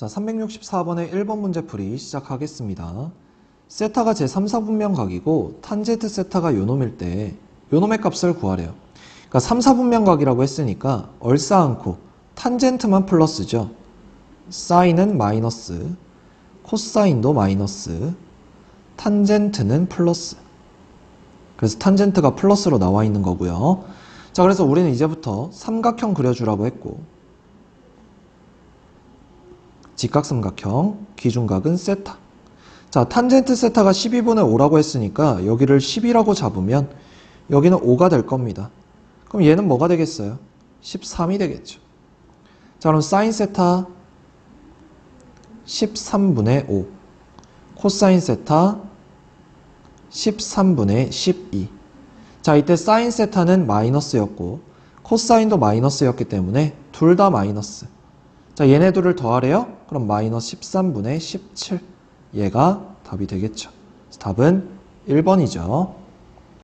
자, 364번의 1번 문제 풀이 시작하겠습니다. 세타가 제3, 4분면각이고 탄젠트 세타가 요놈일 때 요놈의 값을 구하래요. 그러니까 3, 4분면각이라고 했으니까 얼싸안고 탄젠트만 플러스죠. 사인은 마이너스, 코사인도 마이너스, 탄젠트는 플러스. 그래서 탄젠트가 플러스로 나와 있는 거고요. 자, 그래서 우리는 이제부터 삼각형 그려주라고 했고 직각삼각형, 기준각은 세타. 자, 탄젠트 세타가 12분의 5라고 했으니까 여기를 10이라고 잡으면 여기는 5가 될 겁니다. 그럼 얘는 뭐가 되겠어요? 13이 되겠죠. 자, 그럼 사인 세타 13분의 5. 코사인 세타 13분의 12. 자, 이때 사인 세타는 마이너스였고 코사인도 마이너스였기 때문에 둘 다 마이너스. 자, 얘네 둘을 더하래요? 그럼 마이너스 13분의 17. 얘가 답이 되겠죠. 답은 1번이죠.